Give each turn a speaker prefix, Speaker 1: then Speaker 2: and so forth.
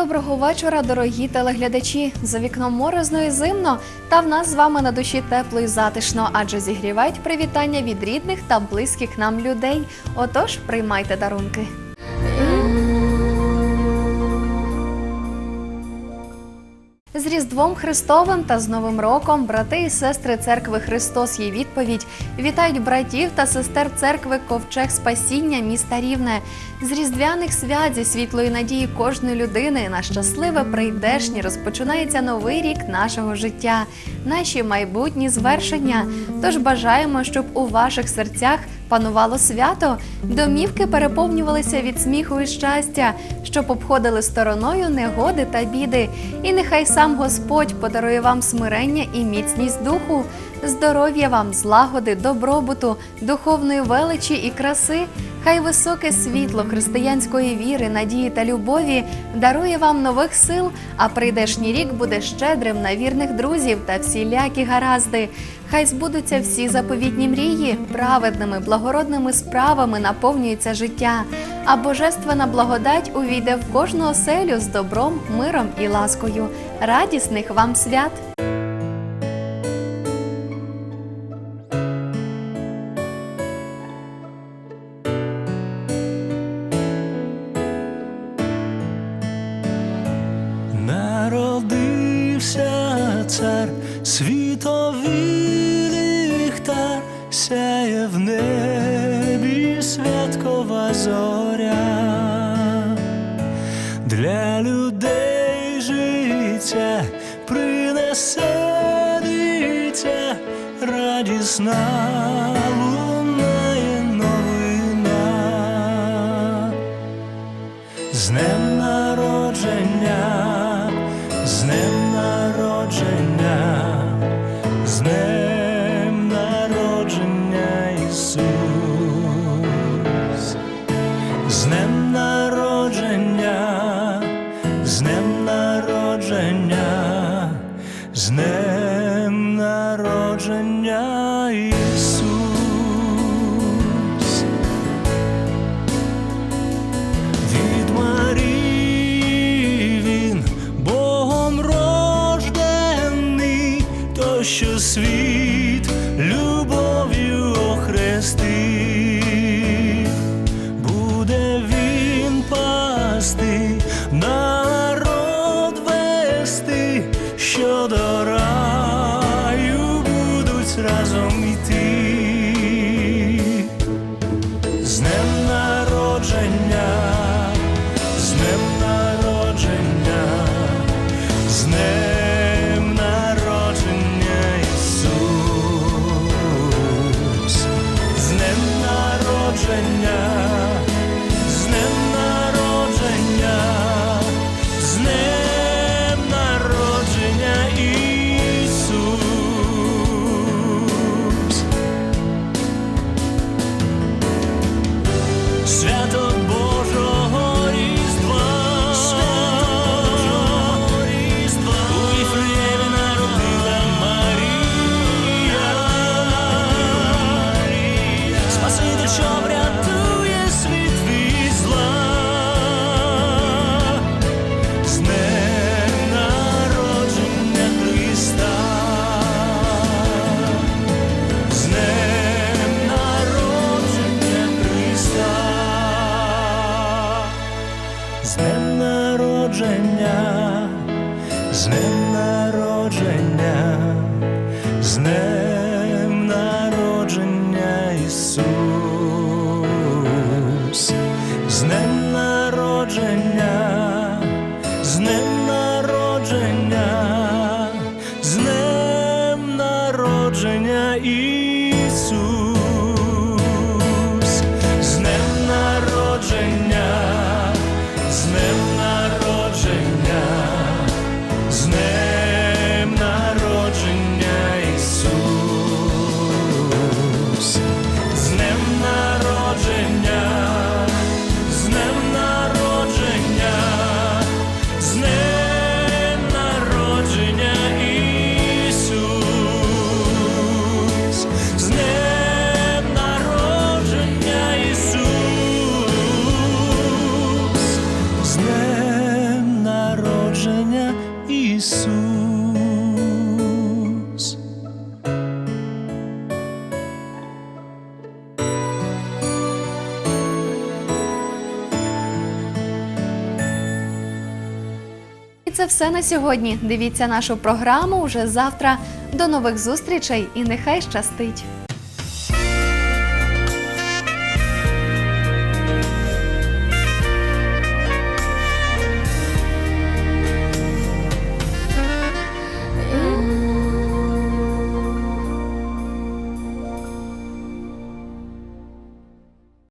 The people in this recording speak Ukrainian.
Speaker 1: Доброго вечора, дорогі телеглядачі. За вікном морозно і зимно, та в нас з вами на душі тепло і затишно, адже зігрівають привітання від рідних та близьких нам людей. Отож, приймайте дарунки. З Різдвом Христовим та з Новим роком брати і сестри церкви Христос є відповідь. Вітають братів та сестер церкви Ковчег Спасіння міста Рівне. З різдвяних свят зі світлої надії кожної людини на щасливе прийдешнє розпочинається новий рік нашого життя, наші майбутні звершення. Тож бажаємо, щоб у ваших серцях панувало свято, домівки переповнювалися від сміху і щастя, щоб обходили стороною негоди та біди. І нехай сам Господь подарує вам смирення і міцність духу, здоров'я вам, злагоди, добробуту, духовної величі і краси. Хай високе світло християнської віри, надії та любові дарує вам нових сил, а прийдешній рік буде щедрим на вірних друзів та всілякі гаразди. Хай збудуться всі заповітні мрії, праведними, благородними справами наповнюється життя, а божественна благодать увійде в кожну оселю з добром, миром і ласкою. Радісних вам свят!
Speaker 2: Народився цар, світовий ліхтар, сяє в небі святкова зоря. Людей життя принесе дитя, радісна. З днем народження, днем народження Свято народження, з днем народження, з днем народження Ісус, з днем народження, з днем народження, з днем народження Ісус,
Speaker 1: це все на сьогодні. Дивіться нашу програму уже завтра. До нових зустрічей і нехай щастить!